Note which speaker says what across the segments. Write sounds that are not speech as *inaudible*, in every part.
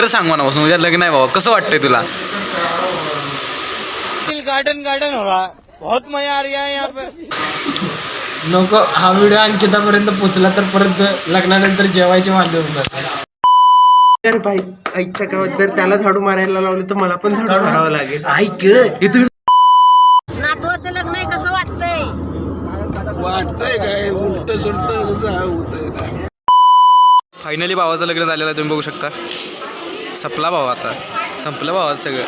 Speaker 1: खरं सांग मला बसून उद्या लग्न आहे बाबा कसं वाटतंय तुला?
Speaker 2: गार्डन गार्डन हो रहा है बहुत मजा आ रहा है यहाँ पे.
Speaker 3: नको हा व्हिडिओ अंकितापर्यंत पोहोचला तर परत लग्नानंतर जेवायचे वांदे होतात
Speaker 4: तर बाई ऐकता का जर त्याला झाडू मारायला लावले तर मला पण झाडू मारावं लागेल.
Speaker 1: ऐक हे तुम्ही
Speaker 5: नातवाचं लग्न आहे कसं वाटतंय?
Speaker 1: फायनली भावाचं लग्न झालेलं आहे तुम्ही बघू शकता. संपला भाऊ आता. संपलं भावाचं सगळं.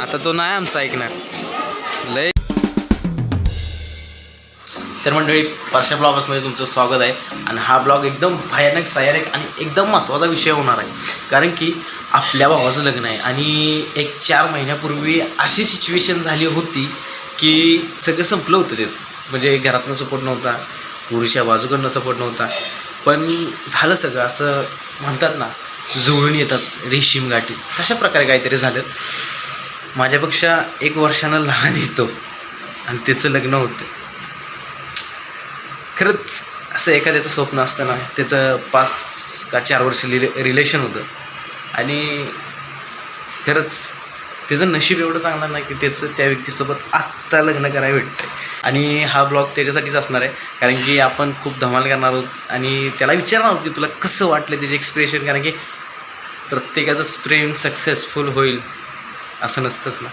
Speaker 1: आता तो नाही आमचा ऐकणार. लय. तर मंडळी परशा ब्लॉगर्समध्ये तुमचं स्वागत आहे. आणि हा ब्लॉग एकदम भयानक सयानक आणि एकदम महत्त्वाचा विषय होणार आहे. कारण की आपल्या भावाचं लग्न आहे. आणि एक चार महिन्यापूर्वी अशी सिच्युएशन झाली होती की सगळं संपलं होतं तेच. म्हणजे घरातनं सपोर्ट नव्हता गुरुच्या बाजूकडनं सपोर्ट नव्हता. पण झालं सगळं. असं म्हणतात ना जुळून येतात रेशीम गाठी. तशा प्रकारे काहीतरी झालं. माझ्यापेक्षा एक वर्षानं लहान येतो. आणि त्याचं लग्न होतं. खरंच असं एखाद्याचं स्वप्न असतं ना त्याचं पाच का चार वर्ष रिले रिलेशन होतं. आणि खरंच त्याचं नशीब एवढं चांगलं नाही की त्याचं त्या व्यक्तीसोबत आत्ता लग्न करायला भेटतं आणि हा ब्लॉग त्याच्यासाठीच असणार आहे. कारण की आपण खूप धमाल करणार आहोत. आणि त्याला विचारणार आहोत की तुला कसं वाटलं त्याचे एक्सप्रेशन कारण की प्रत्येकाचंच प्रेम सक्सेसफुल होईल असं नसतंच ना.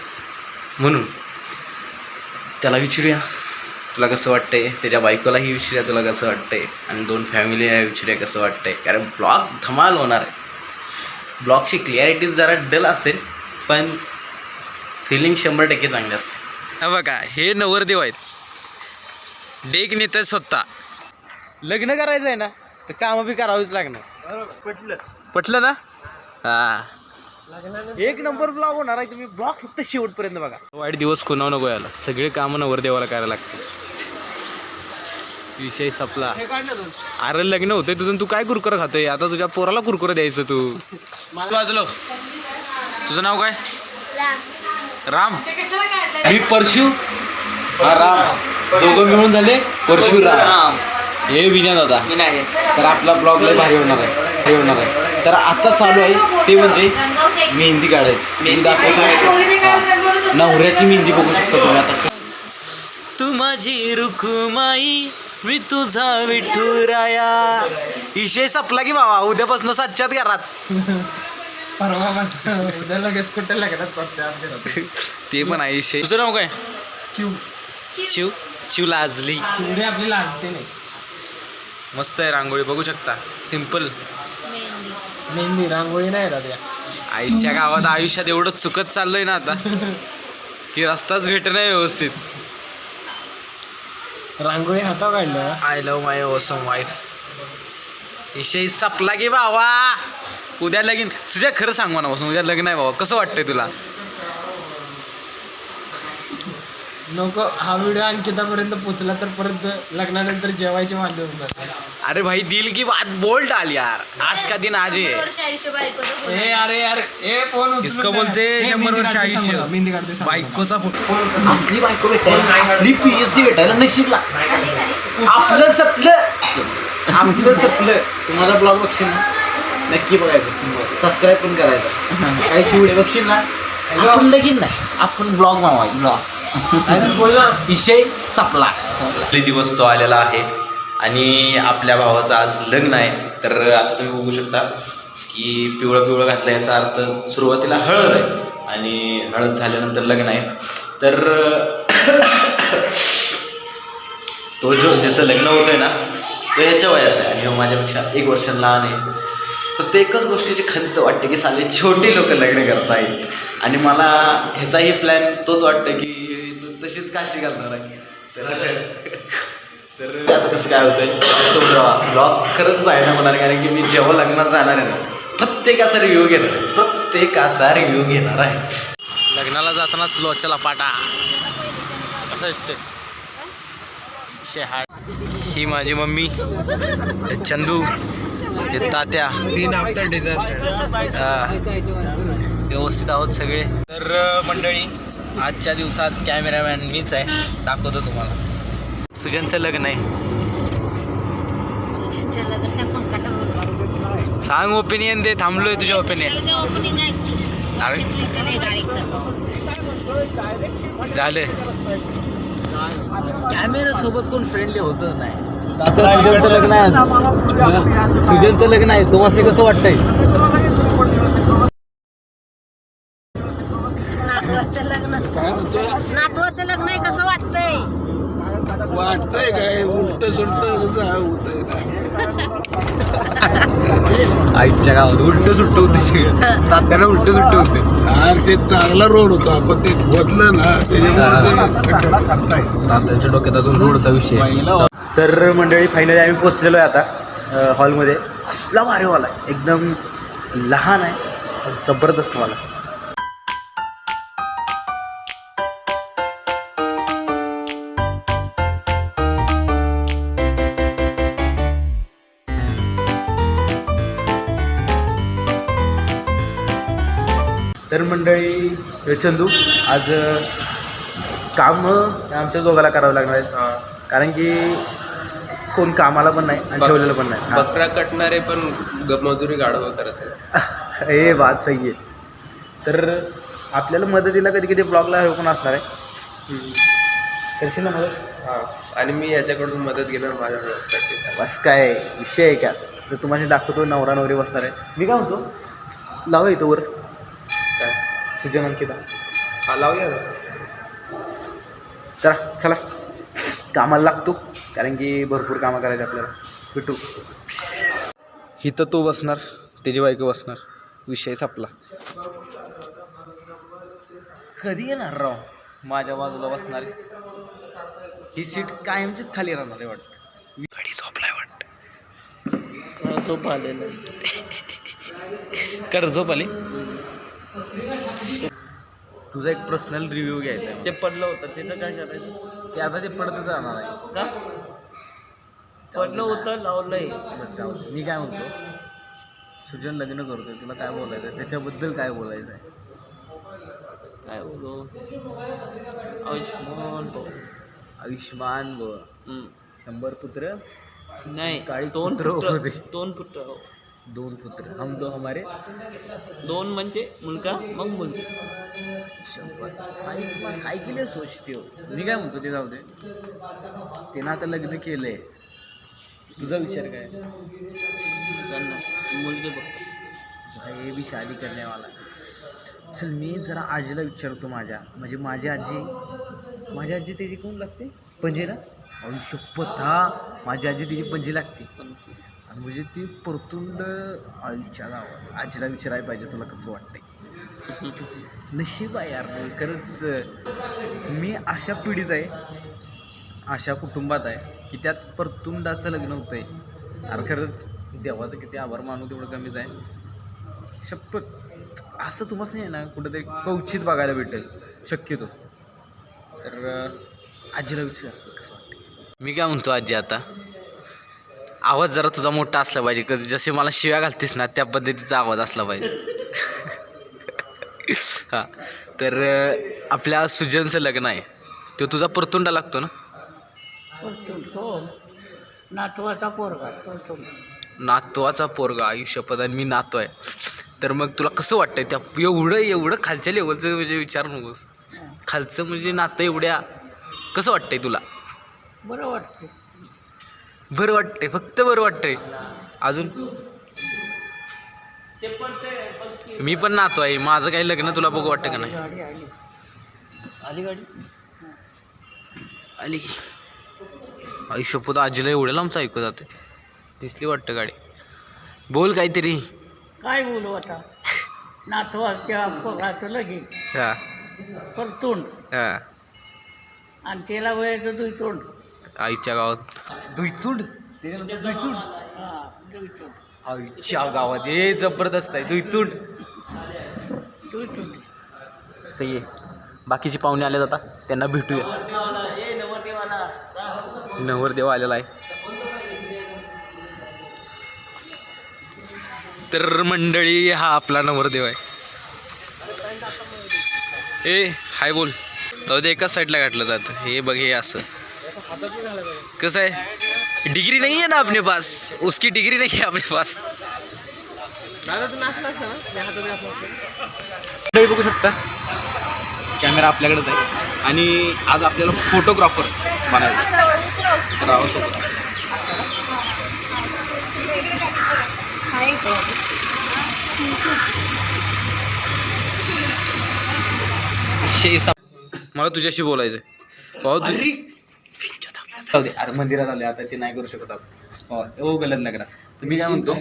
Speaker 1: म्हणून त्याला विचारूया. तुला कसं वाटतंय? त्याच्या बायकोलाही विचारूया तुला कसं वाटतंय? आणि दोन फॅमिलीला विचारूया कसं वाटतंय? कारण ब्लॉग धमाल होणार आहे. ब्लॉगची क्लिअरिटी जरा डल असेल पण फिलिंग शंभर टक्के चांगली असते. हा बघा हे नवरदेव आहेत. डेक नेतात स्वतः. लग्न करायचं आहे ना तर कामं बी करावीच लागणार. पटलं. पटलं ना? हा. एक नंबर ब्लॉग होणार आहे. तुम्ही ब्लॉग फक्त शेवटपर्यंत बघा. वाईट दिवस कोणावर नको याला. सगळे कामं नवरदेवाला करायला लागते विषय संपला. अरे लग्न होतंय तुझं तू काय कुरकुर खातोय? आता तुझ्या पोराला कुरकुर द्यायचं तू. वाजलो तुझं नाव काय? राम. मी परशु? हा राम. दोघं मिळून झाले परशुराम. हे विनय दादा. तर आपला ब्लॉग लय भारी होणार आहे. हे होणार आहे. तर आता चालू आहे ते म्हणजे मेहंदी काढायची. मेहंदी दाखवतो नवऱ्याची मेहंदी बघू शकता तुम्ही आता. तू माझी रुखुमाई मी तुझा विठुराया. विषय संपला की बाबा उद्यापासून सातच्यात घरात.
Speaker 3: परवापासून उद्या लगेच कुठे लग्नात स्वच्छ हात करत.
Speaker 1: ते पण आहे विषय तुझं नाव काय?
Speaker 3: चिव.
Speaker 1: शिव शिव लाजली.
Speaker 3: चिवडी आपली लाजते नाही.
Speaker 1: मस्त आहे रांगोळी बघू शकता. सिंपल
Speaker 5: मेहंदी
Speaker 3: रांगोळी नाही राहत या.
Speaker 1: आईच्या गावात आयुष्यात एवढं चुकत चाललंय ना आता की रस्ताच भेट नाही व्यवस्थित.
Speaker 3: रांगोळी हातावर काढलं
Speaker 1: I love my awesome wife विषय सपला की बाबा उद्या लगीन. तुझ्या खरं सांग मला उद्या लग्न आहे बाबा कसं वाटतंय तुला?
Speaker 3: नको हा व्हिडिओ अंकितापर्यंत पोहोचला तर परत लग्नानंतर जेवायचे वांदे होतात
Speaker 1: अरे भाई दिल की बात बोल डाल यार. आज का दिन आज है
Speaker 5: वर्ष आयुष्य बायकोचं
Speaker 3: ए अरे यार ए फोन उचलून
Speaker 1: किसको
Speaker 3: द्या.
Speaker 1: बोलते
Speaker 3: ए,
Speaker 1: शंभर
Speaker 3: मेहंदी
Speaker 1: वर्ष
Speaker 3: काढते सांग
Speaker 1: आयुष्य
Speaker 3: मेहंदी काढते सांग.
Speaker 1: बायकोचा फोटो असली बायको भेटायला असली पीएससी भेटायला नशीबला. आपलं सपलं. आपलं सपलं. तुम्हाला ब्लॉग बघशील ना? नक्की बघायचं. सबस्क्राईब पण करायचं. काही चिवडे बघशील ना? आपण लगीन नाही. आपण ब्लॉग मावायचं ब्लॉग विषय संपला. आपले दिवस तो आलेला आहे. आणि आपल्या भावाचं आज लग्न आहे. तर आता तुम्ही बघू शकता की पिवळं पिवळं घातलं याचा अर्थ सुरुवातीला हळद आहे. आणि हळद झाल्यानंतर लग्न आहे. तर *coughs* तो जो ज्याचं लग्न होतंय ना तो ह्याच्या वयाचा आहे. आणि हो माझ्यापेक्षा एक वर्ष लहान आहे. फक्त एकच गोष्टीची खंत वाटते की साले छोटे लोक लग्न करतायत. आणि मला ह्याचाही प्लॅन तोच वाटतं की तशीच काशी घालणार आहे. तर *laughs* तर आता कसं काय होतंय? ब्लॉग खरंच बाहेर होणार आहे कारण की मी जेव्हा लग्नात जाणार आहे ना प्रत्येकाचा रिव्ह्यू घेणार आहे. प्रत्येकाचा रिव्ह्यू घेणार आहे. लग्नाला जातानाच लोच्याला पाटा कसं दिसते शेहाळ ही माझी मम्मी हे चंदू हे तात्या.
Speaker 4: सीन आफ्टर डिझास्टर
Speaker 1: हा. व्यवस्थित आहोत सगळे. तर मंडळी आजच्या दिवसात कॅमेरामॅन मीच आहे. दाखवतो तुम्हाला. सुजनचं लग्न आहे. सांग ओपिनियन दे थांबलोय तुझ्या ओपिनियन अरे. झालं. कॅमेरा सोबत कोण फ्रेंडली होतच नाही. आता सुजनचं लग्न आहे. सुजनचं लग्न आहे. तुम्हाला कसं वाटतंय
Speaker 5: नातवाचं लग्न नातवाचं लग्न आहे कसं वाटतंय
Speaker 3: वाटतंय काय उलट सुलट होतंय *laughs*
Speaker 1: आईच्या गावात उलट सुट्ट होते सगळं. तात्याला उलट सुट्ट होते.
Speaker 3: अरे ते चांगला रोड होता पण ते बदलं ना त्याच्यामुळे
Speaker 1: तात्याच्या डोक्यात अजून रोडचा विषय. तर मंडळी फायनली आम्ही पोचलेलो आहे आता हॉलमध्ये कसला भारी आहे. एकदम लहान आहे जबरदस्त हॉल मंडळी चंदू आज काम आमच्या दोघाला करावं लागणार आहेत. कारण की कोण कामाला पण नाही आणि ठेवलेलं पण नाही.
Speaker 4: बकरा कटणारे पण मजुरी गाढव करत. *laughs*
Speaker 1: हे बात सही आहे. तर आपल्याला मदतीला कधी कधी ब्लॉगला हे पण असणार आहे? करशील ना मदत?
Speaker 4: हा. आणि मी याच्याकडून मदत घेणार माझ्या.
Speaker 1: बस काय विषय आहे का? तर तुम्हाला दाखवतो नवरा नवरी बसणार आहे. मी काय म्हणतो? लावा इथं वर. सुजन अंकिता.
Speaker 4: हा लावूया
Speaker 1: चला चला. कामाला लागतो कारण की भरपूर कामं करायची आपल्याला. भेटू. इथं तो बसणार त्याची बायको बसणार. विषय संपला. कधी येणार राव? माझ्या बाजूला बसणार ही सीट कायमचीच खाली राहणार आहे वाटतं. गाडी झोपलाय वाटतं.
Speaker 3: झोप आलेलं
Speaker 1: कर झोप आली. तुझा एक पर्सनल रिव्ह्यू घ्यायचा आहे
Speaker 3: ते पडलं होतं त्याचं काय करायचं
Speaker 1: ते आता ते पडतच राहणार आहे
Speaker 3: का पडलं होतं लावलंय
Speaker 1: बरं, जाऊ दे. मी काय म्हणतो सुजन लग्न करतोय तुला काय बोलायचं आहे त्याच्याबद्दल काय बोलायचं आहे
Speaker 3: काय बोलू आयुष्मान भाऊ.
Speaker 1: आयुष्मान व
Speaker 3: हम्म.
Speaker 1: शंभर पुत्र
Speaker 3: नाही
Speaker 1: काळी
Speaker 3: दोन
Speaker 1: पुत्र
Speaker 3: पुत्र
Speaker 1: होते.
Speaker 3: दोन पुत्र.
Speaker 1: दोन पुत्र. हम दो हमारे.
Speaker 3: दोन म्हणजे मुलगा मग मुलगी.
Speaker 1: काय काय केलं सोचते हो? मी काय म्हणतो ते जाऊ दे. त्यानं आता लग्न केलंय. तुझा विचार काय?
Speaker 3: त्यांना मुलगी बघतो
Speaker 1: भाई भी शादी करने वाला चल मी जरा आजीला विचारतो माझ्या. म्हणजे माझी आजी माझी आजी त्याची कोण लागते? पंजे ना? अहो शपथ हा. माझी आजी तिची पंजी लागते. आणि म्हणजे ती परतुंड आईच्या गावात. आजीला विचारायला पाहिजे तुला कसं वाटतंय? नशीब आहे यार खरंच मी अशा पिढीत आहे अशा कुटुंबात आहे की त्यात परतुंडाचं लग्न होतंय. अरे खरंच देवाचं किती आभार मानू तेवढं कमीच आहे. शपथ. असं तुम्हाला नाही ना कुठंतरी कवचित बघायला भेटेल शक्यतो. तर आजीला विचार कसं वाटतं मी काय म्हणतो आजी आता? आवाज जरा तुझा मोठा असला पाहिजे. कधी जसे मला शिव्या घालतेस ना त्या पद्धतीचा आवाज असला पाहिजे. *laughs* हां. तर आपल्या सुजनचं लग्न आहे. तो तुझा परतुंडा लागतो ना?
Speaker 3: हो. नातवाचा पोरगा
Speaker 1: नातवाचा पोरगा आयुष्यपद आणि मी नातो आहे तर मग तुला कसं वाटतंय त्या एवढं एवढं खालच्या लेवलचं म्हणजे विचार नकोस. खालचं म्हणजे नातं एवढ्या कसं वाटतंय तुला?
Speaker 3: बरं वाटतं
Speaker 1: बरं वाटतंय फक्त बरं वाटतंय. अजून? मी पण नातो आहे. माझं काही लग्न तुला बघू वाटतं का नाही?
Speaker 3: गाडी आली गाडी
Speaker 1: आली आयुष्यपद आजीला एवढ्या लांबचं ऐकू जाते. दिसली वाटतं गाडी. बोल काहीतरी.
Speaker 3: काय बोलू आता? नातवाच्या पोराचं लगीन.
Speaker 1: हां.
Speaker 3: परतून
Speaker 1: हां.
Speaker 3: आणि त्याला वयाचं दुईतोंड
Speaker 1: आईच्या गावात. दुईतुड आईच्या गावात. हे जबरदस्त आहे. दुईतुड सही आहे. बाकीचे पाहुणे आले जाता त्यांना भेटूया. नवरदेव आलेला आहे. तर मंडळी हा आपला नवरदेव आहे. ए हाय बोल. तर ते एकाच साईडला घातलं जातं. हे बघ हे असं. कसं आहे? डिग्री नहीं है ना अपने पास. उसकी डिग्री नहीं है अपने पास. बघू शकता. कॅमेरा आपल्याकडेच आहे. आणि आज आपल्याला फोटोग्राफर बनायचं मला तुझ्याशी बोलायचं भाऊ तुझ जाऊ दे. अरे मंदिरात आले आता ते नाही करू शकत आपण. हो, ओ गलत नगरा तर मी काय म्हणतो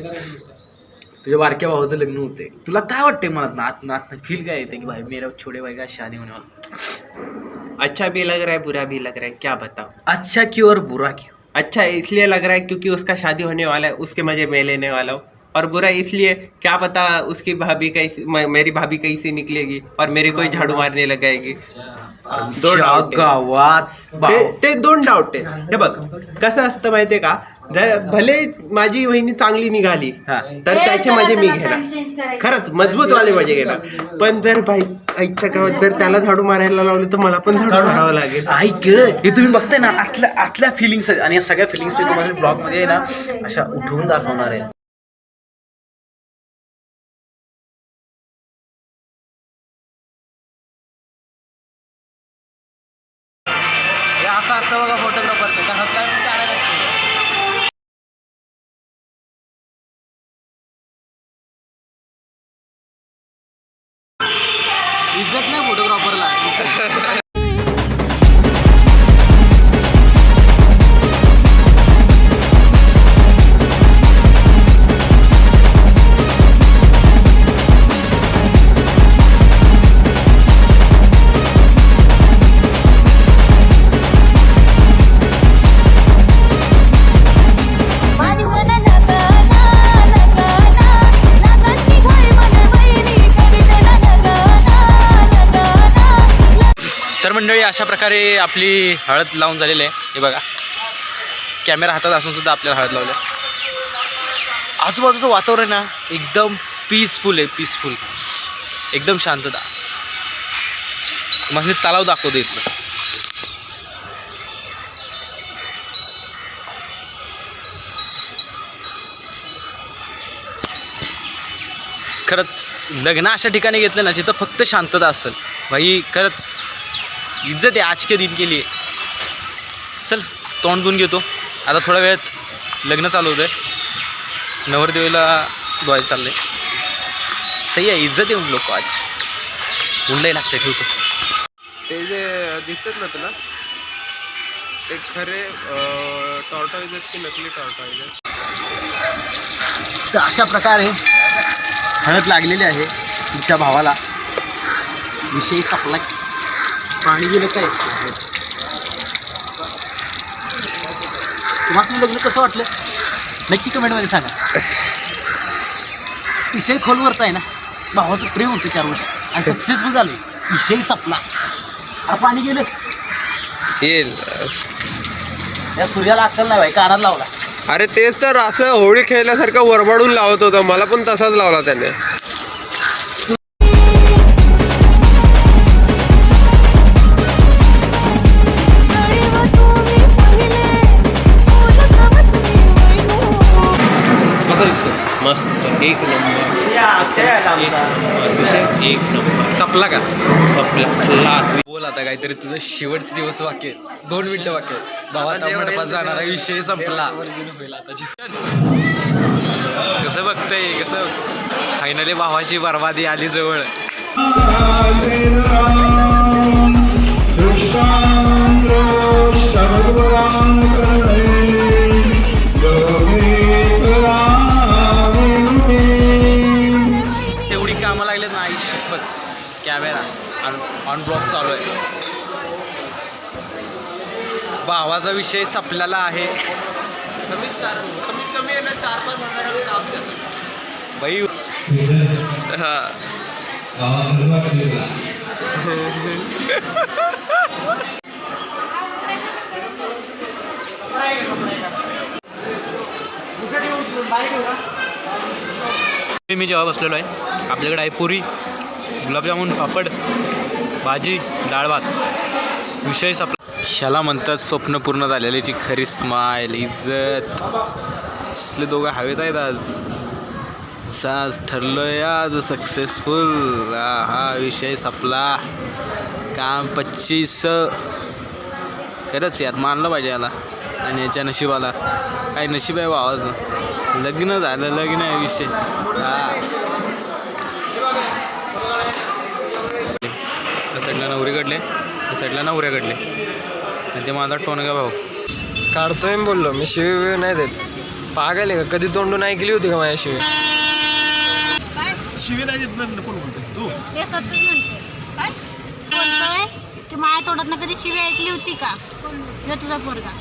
Speaker 1: तुझ्या बारक्या भावाचं लग्न होते तुला काय वाटतंय मनात? आत नात फील काय येते की भाई मेरा छोटे भाई का शादी होने वाला?
Speaker 4: अच्छा भी लग रहा है बुरा भी लग रहा है क्या बताओ
Speaker 1: अच्छा क्यों और बुरा क्यों?
Speaker 4: अच्छा इसलिए लग रहा है क्योंकि उसका शादी होने वाला है उसके मजे मैं लेने वाला हूँ। और बुरा इसलिए क्या पता उसकी भाभी कैसी मेरी भाभी कैसी निकलेगी और मेरी कोई झाड़ू मारने लगाएगी
Speaker 1: आमच्या. गावात.
Speaker 4: ते दोन डाऊट आहे. हे बघ कसं असतं माहितीये का? जर भले माझी वहिनी चांगली निघाली
Speaker 1: हा.
Speaker 4: तर त्याचे मजे मी घेणार. खरंच मजबूत वाले मजे घेणार. पण जर बाई आईच्या गावात जर त्याला झाडू मारायला लावले तर मला पण झाडू मारावं लागेल.
Speaker 1: ऐक हे तुम्ही बघताय ना आतल्या आतल्या फिलिंग्स आणि या सगळ्या फिलिंग्स मी तुम्हाला ब्लॉगमध्ये आहे ना अशा उठवून दाखवणार आहे. इज्जत नाही फोटोग्राफरला अशा प्रकारे आपली हळद लावून झालेली आहे. हे बघा. कॅमेरा हातात असून सुद्धा आपल्याला हळद लावलं आजूबाजूचं वातावरण ना एकदम पीसफुल आहे पीसफुल एकदम शांतता. म्हणजे तलाव दाखवतो इथलं खरंच लग्न अशा ठिकाणी घेतलं ना जिथं फक्त शांतता असेल. भाई खरंच इज्जत आहे आज के दिन के लिए. चल तोंड धुवून घेतो. आता थोड्या वेळात लग्न चालू होतं आहे नवरदेवीला धुवायचं चाललंय. सही आहे इज्जत येऊन लोक आज. हुंडही लागते ठेवतो.
Speaker 4: ते जे दिसतात ना तुला ते खरे टॉर्टॉइज आहेत की नकली टॉर्टॉइज आहेत
Speaker 1: तर अशा प्रकारे हळद लागलेली आहे तुमच्या भावाला. विषयी संपला पाणी गेलं काय? तुम्हाला लग्न कसं वाटलं? नक्की कमेंटमध्ये सांगा. विषय खोलवरचा आहे ना? भावाचं प्रेम होतं चार वर्ष. आणि सक्सेसफुल झालं. विषय संपला. अरे पाणी गेलं.
Speaker 4: येईल.
Speaker 1: या सूर्याला अक्कल नाही भाई कानात लावला.
Speaker 4: अरे तेच तर असं होळी खेळल्यासारखं वरबडून लावत होता. मला पण तसाच लावला त्याने.
Speaker 1: शेवटचे दिवस वाक्य दोन मिनिटं वाक्य भावाचा मंडपात जाणारा विषय संपला. कसं बघतंय कसं? फायनली भावाची बरबादी आली जवळ. तेवढी कामं लागलेत ना आई शपथ कॅमेरा ऑन ब्लॉक चालू आहे. भावाचा विषय संपलेला आहे.
Speaker 4: कमीत चार कमीत कमी आहे ना चार पाच हजार काम करतो
Speaker 1: बाई. मी जेव्हा बसलेलो आहे आपल्याकडे आहे पुरी गुलाबजामुन पापड भाजी डाळ भात. विषय संपला. ह्याला म्हणतात स्वप्न पूर्ण झालेल्याची खरी स्माईल इज्जत. असले दोघं हवेत आहेत आज. आज ठरलोय आज सक्सेसफुल हा विषय संपला. काम पच्चीस. खरंच यार मानलं पाहिजे याला आणि याच्या नशिबाला. काही नशीब आहे भावाचं लग्न झालं लग्न आहे विषय. हा. साईडला नवरीकडले साईडला नवऱ्याकडले आणि ते माझा टोनगा भाऊ.
Speaker 3: काढतोय मी बोललो. मी शिवी बिवी नाही देत. पागल आहे का? कधी तोंडून ऐकली होती का माझ्या शिवी?
Speaker 5: ते. सतत म्हणते. काय? बोलतोय की माझ्या तोंडात कधी शिवी ऐकली होती का? हे तुझा पोरगा.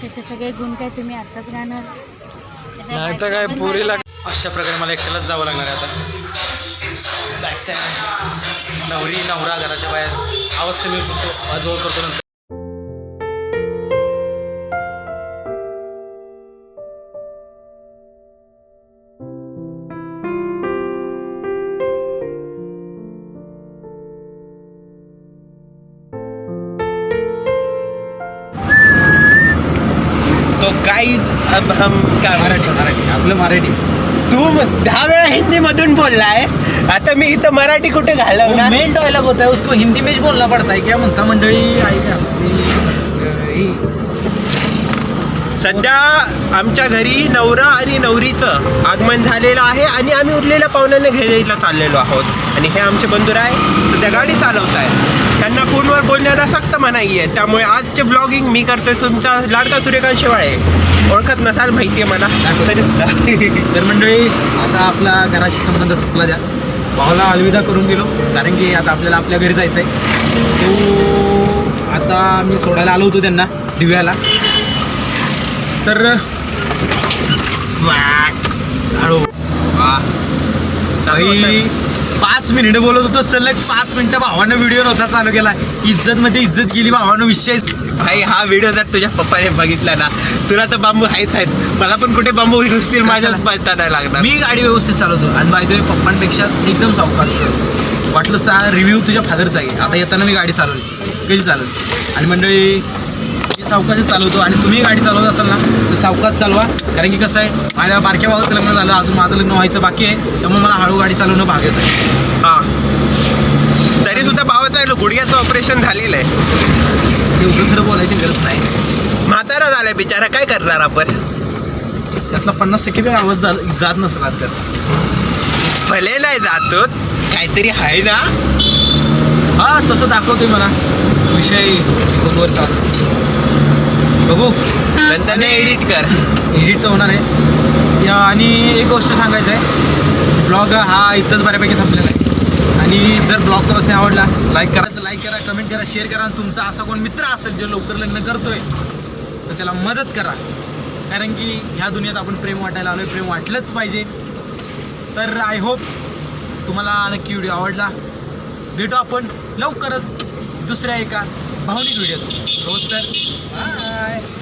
Speaker 5: त्याचे सगळे गुण काय तुम्ही आत्ताच गाणार?
Speaker 3: नाही तर काय पोरीला
Speaker 1: अशा प्रकारे मला एकट्यालाच जावं लागणार आहे आता. *laughs* नवरी नवरा घराच्या बाहेर. आवाज कमी करतो आजोळ करतो नंतर.
Speaker 4: तो अब हम क्या
Speaker 1: मराठी मराठी. आपलं मराठी.
Speaker 4: तू दहा वेळा हिंदी मधून बोललाय आता मी इथं मराठी कुठे घालव ना
Speaker 1: मेन डायलॉग होता है उसको हिंदी में ही बोलना पड़ता है क्या? म्हणता मंडळी ऐका
Speaker 4: सध्या आमच्या घरी नवरा आणि नवरीचं आगमन झालेलं आहे आणि आम्ही उरलेल्या पाहुण्यांना घ्यायला चाललेलो आहोत. आणि हे आमचे बंधू आहे सध्या गाडी चालवत आहेत फोनवर बोलण्याला सक्त मनाई आहे त्यामुळे आजचे ब्लॉगिंग मी करतोय तुमचा लाडका सूर्यकांत शेवाळे ओळखत नसाल माहिती आहे मला. तरी सुद्धा. *laughs*
Speaker 1: तर मंडळी आता आपला घराशी संबंध संपला द्या. भावाला अलविदा करून गेलो कारण की आता आपल्याला आपल्या घरी जायचं आहे सो आता मी सोडायला आलो होतो त्यांना दिव्याला. तर हळू. वा भाई पाच मिनिटं बोलत होतो. सलग पाच मिनिटं भावानं व्हिडिओ नव्हता चालू केला. इज्जत मध्ये इज्जत गेली भावानं विषय
Speaker 4: भाई हा व्हिडिओ जर तुझ्या पप्पाने बघितला ना तुला तर बांबू आहेच आहेत मला पण कुठे बांबू नुसतील माझ्याच
Speaker 1: कशाला?
Speaker 4: पळता नाही लागणार.
Speaker 1: मी गाडी व्यवस्थित चालवतो. आणि बाय वे पप्पांपेक्षा एकदम सावकाश वाटलंच तर रिव्ह्यू तुझ्या फादरचा आहे. आता येताना मी गाडी चालवली. कशी चालवली? आणि मंडळी सावकाशच चालवतो आणि तुम्ही गाडी चालवत असाल ना तर सावकाश चालवा. कारण की कसं आहे माझ्या बारक्या भावाचं लग्न झालं अजून माझं लग्न व्हायचं बाकी आहे त्यामुळे मला हळू गाडी चालवणं भागायचं आहे
Speaker 4: हा. तरी सुद्धा भावाचं गुडघ्याचं ऑपरेशन झालेलं आहे.
Speaker 1: एवढं खरं बोलायची गरज नाही.
Speaker 4: म्हातारा झालाय बिचारा काय करणार आपण?
Speaker 1: त्यातला पन्नास टक्के बी आवाज जात नसला तर
Speaker 4: भले नाही जातो काहीतरी आहे ना?
Speaker 1: हा तसं दाखवतोय मला. विषय फोनवर चालू. बघू.
Speaker 4: नंतर एडिट कर.
Speaker 1: एडिट तर होणार आहे. या आणि एक गोष्ट सांगायचं आहे ब्लॉग हा इथंच बऱ्यापैकी संपलेला आहे. आणि जर ब्लॉग तर असे आवडला लाईक करा लाईक करा कमेंट करा शेअर करा. आणि तुमचा असा कोण मित्र असेल जो लवकर लग्न करतोय तर त्याला मदत करा. कारण की ह्या दुनियात आपण प्रेम वाटायला आलोय. प्रेम वाटलंच पाहिजे. तर आय होप तुम्हाला नक्की व्हिडिओ आवडला. भेटू आपण लवकरच दुसऱ्या एका भावनिक व्हिडिओ रोज तर बाय